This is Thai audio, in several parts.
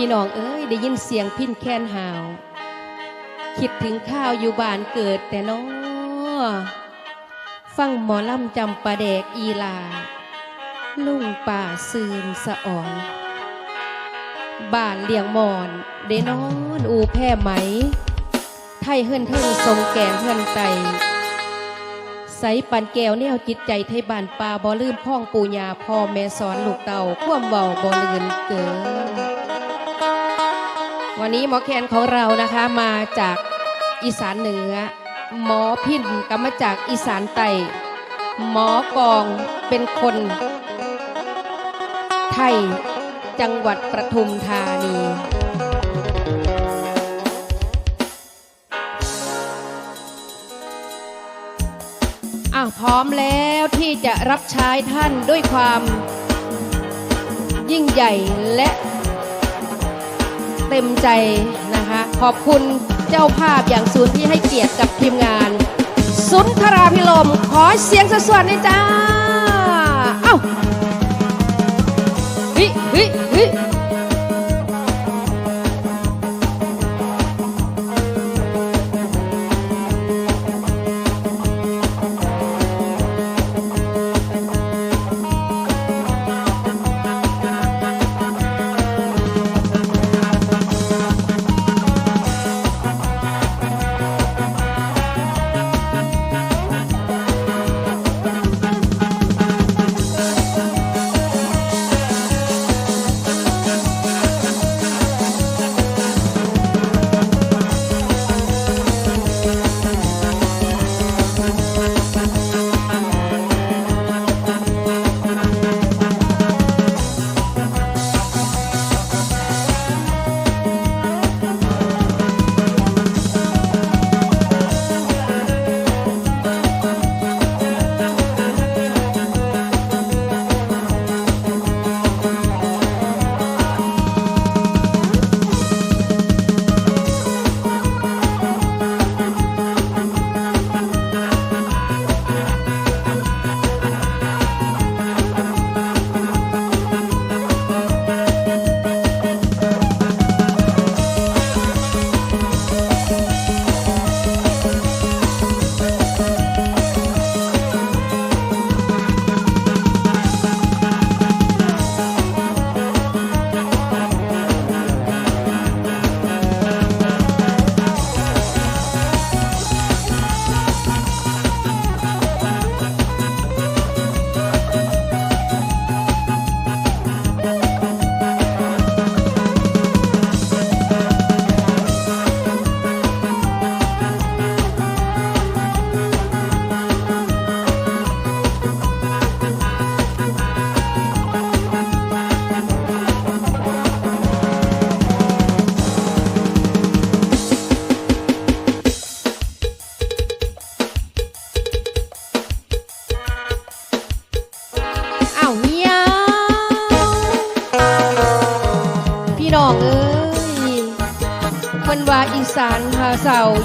พี่น้องเอ้ยได้ยินเสียงพินแคนหาว คิดถึงข้าวอยู่บ้านเกิดแต่น้อฟังหมอลำจำปาแดกอีลา ลุงป่าซืนสะอ่อนบ้านเลี้ยงมอนเดนอนอูแพ่ไหม ไทยเฮิรนเทิงทรงแก่เฮิรนไตใสปันแก้วแนวจิตใจไทยบ้านป่าบ่ลืมพ้องปูญาพ่อแม่สอนลูกเต่าควมเบาบ่ลืนเกิน วันนี้หมอแคนของเรานะคะมาจากอีสานเหนือ หมอพินก็มาจากอีสานใต้หมอกองเป็นคน ไทยจังหวัดประทุมธานีอ้าวพร้อมแล้วที่จะรับใช้ท่านด้วยความยิ่งใหญ่และ เต็มใจนะคะ ขอบคุณเจ้าภาพอย่างสูนที่ให้เกียรติกับทีมงาน สุนทราพิลมขอเสียงสะสวนหน่อยจ้า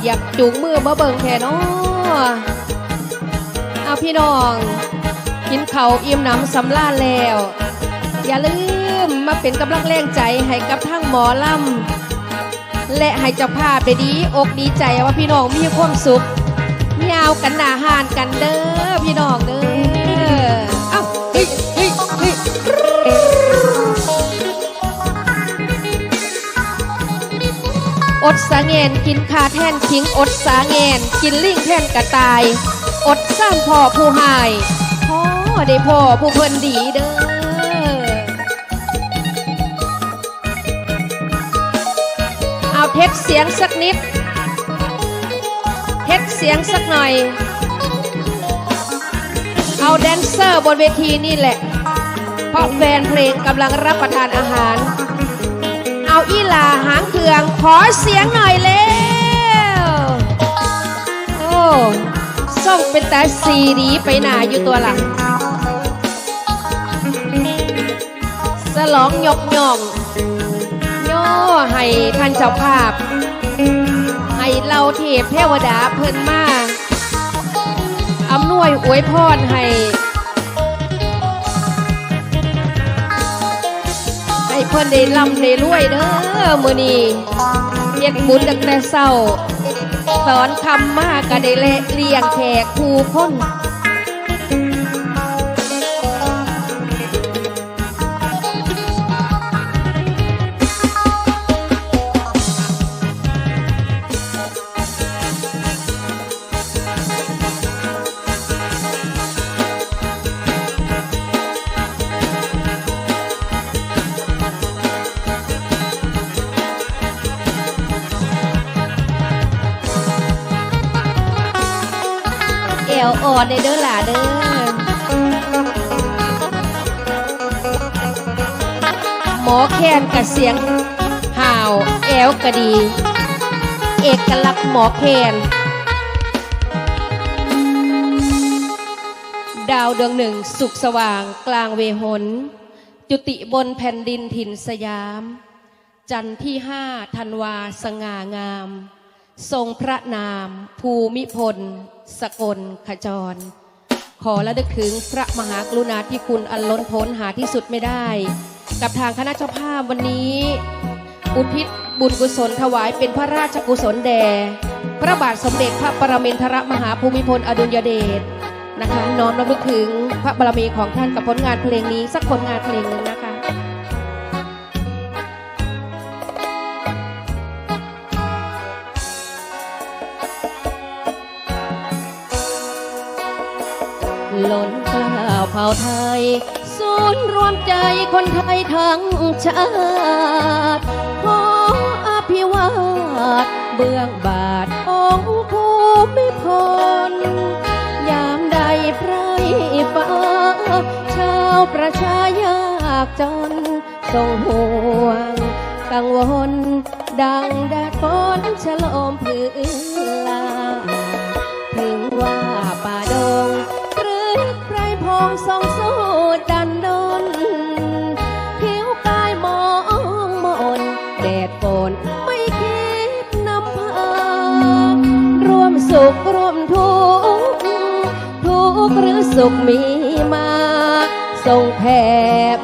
อยากจูงมือมาเบิ่งแท่น้อเอาพี่น้อง กินเขาอิ่มน้ำสำลานแล้ว อย่าลืมมาเป็นกำลังแรงใจให้กับทั้งหมอลำและให้เจ้าภาพไปดีอกดีใจว่าพี่น้องมีความสุขยาวกันหนาหานกันเด้อพี่น้อง ดสาเงนกินคาแท่นคิงอดสาเงนกินลิงแท่นกระต่าย อดสร้างพ่อผู้หายพ่อได้พ่อผู้เพิ่นดีเด้อเอาเทสเสียงสักนิด เทสเสียงสักหน่อย เอาแดนเซอร์บนเวทีนี่แหละ เพราะแฟนเพลงกำลังรับประทานอาหาร เอาอีหลาหา อง ขอเสียงหน่อยเร็วโอ้ส่งเป็นแต่สีดีไปหนาอยู่ตัวหลังสลองยกย่องโย่ให้ท่านเจ้าภาพ ให้เราเทพเทวดาเพิ่นมาอำนวยอวยพรให้ ให้เพิ่นได้ร่ำได้รวยเด้อมื้อนี้เฮ็ดบุญตั้งแต่เช้า สอนคำมากก็ได้เละเลี้ยงแขกผู้คน อวอ่อนในเด้อหล่ะเด้อหมอแคนกับเสียงห่าวแอวกะดี เอกลักษณ์หมอแคนดาวดวงหนึ่งสุขสว่างกลางเวหน จุติบนแผ่นดินถิ่นสยาม จันทร์ที่ห้าธันวาสง่างาม ทรงพระนาม ภูมิพล สกลขจร ขอระลึกถึงพระมหากรุณาธิคุณอันล้นพ้นหาที่สุดไม่ได้ กับทางคณะเจ้าภาพวันนี้ อุทิศบุญกุศลถวายเป็นพระราชกุศลแด่พระบาทสมเด็จพระปรมินทรมหาภูมิพลอดุลยเดชนะคะน้อมรำลึกถึงพระบารมีของท่านกับผลงานเพลงนี้สักผลงานเพลงหนึ่งนะคะ ล้นกล้าวเผ่าไทย ศูนย์รวมใจคนไทยทั้งชาติขออภิวาทเบื้องบาทองค์ภูมิพลยามใดไพรฟ้า ชาวประชายากจนทรงห่วงกังวล ดังแดดฝนฉลมพื้นลา รพงสองสู้ดันดนผิวกายมองมนแดดฝนไม่คิดนำพาร่วมสุขร่วมทุกข์ทุกข์หรือสุขมีมาทรงแผ่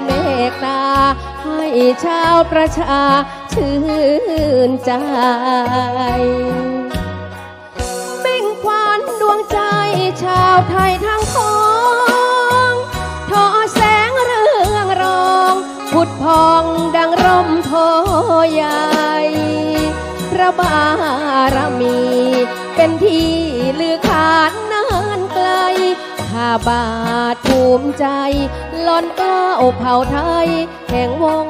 เมตตา ให้ชาวประชาชื่นใจเบ่งขวานดวงใจชาวไทยทั้งขอ องดังร่มโพใหญ่พระบารมี เป็นที่ลือขานนานไกล ข้าบาทภูมิใจล้อนเกล้าเผ่าไทย แห่งวง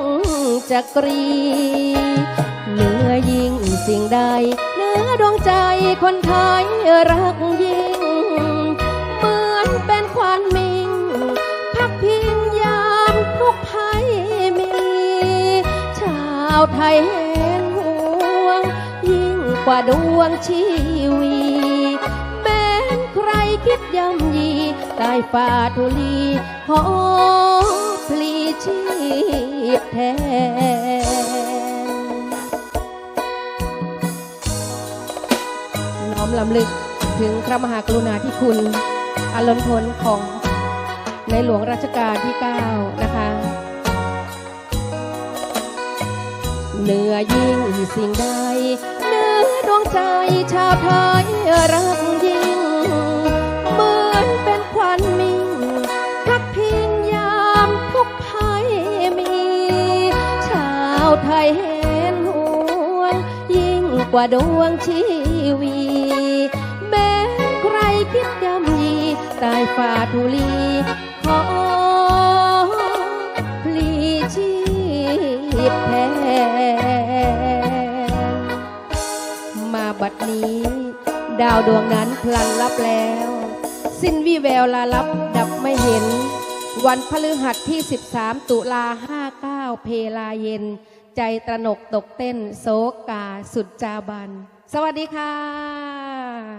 จักรี เหนือยิ่งสิ่งใดเหนือดวงใจคนไทยรัก ไทยเห็นห่วง ยิ่งกว่าดวงชีวีแม้นใครคิดย่ำยีใต้ฝ่าทุลีขอพลีชีพแทนน้อมลำลึกถึงพระมหากรุณาธิคุณอันล้นพ้นของในหลวงรัชกาลที่ 9 เหนือยิ่งสิ่งใดเหนือดวงใจชาวไทยรักยิ่ง เหมือนเป็นควันมิ่งพักพิงยามทุกภัยมี ชาวไทยเห็นห่วงยิ่งกว่าดวงชีวี แม้ใครคิดยำยีใต้ฝ่าทุลีขอ มาบัดนี้ ดาวดวงนั้นพลันลับแล้ว สิ้นวิแววลาลับดับไม่เห็น วันพฤหัสที่ 13 ตุลา 59 เพลาเย็น ใจตระหนกตกเต้น โศกาสุดจาบัน สวัสดีค่ะ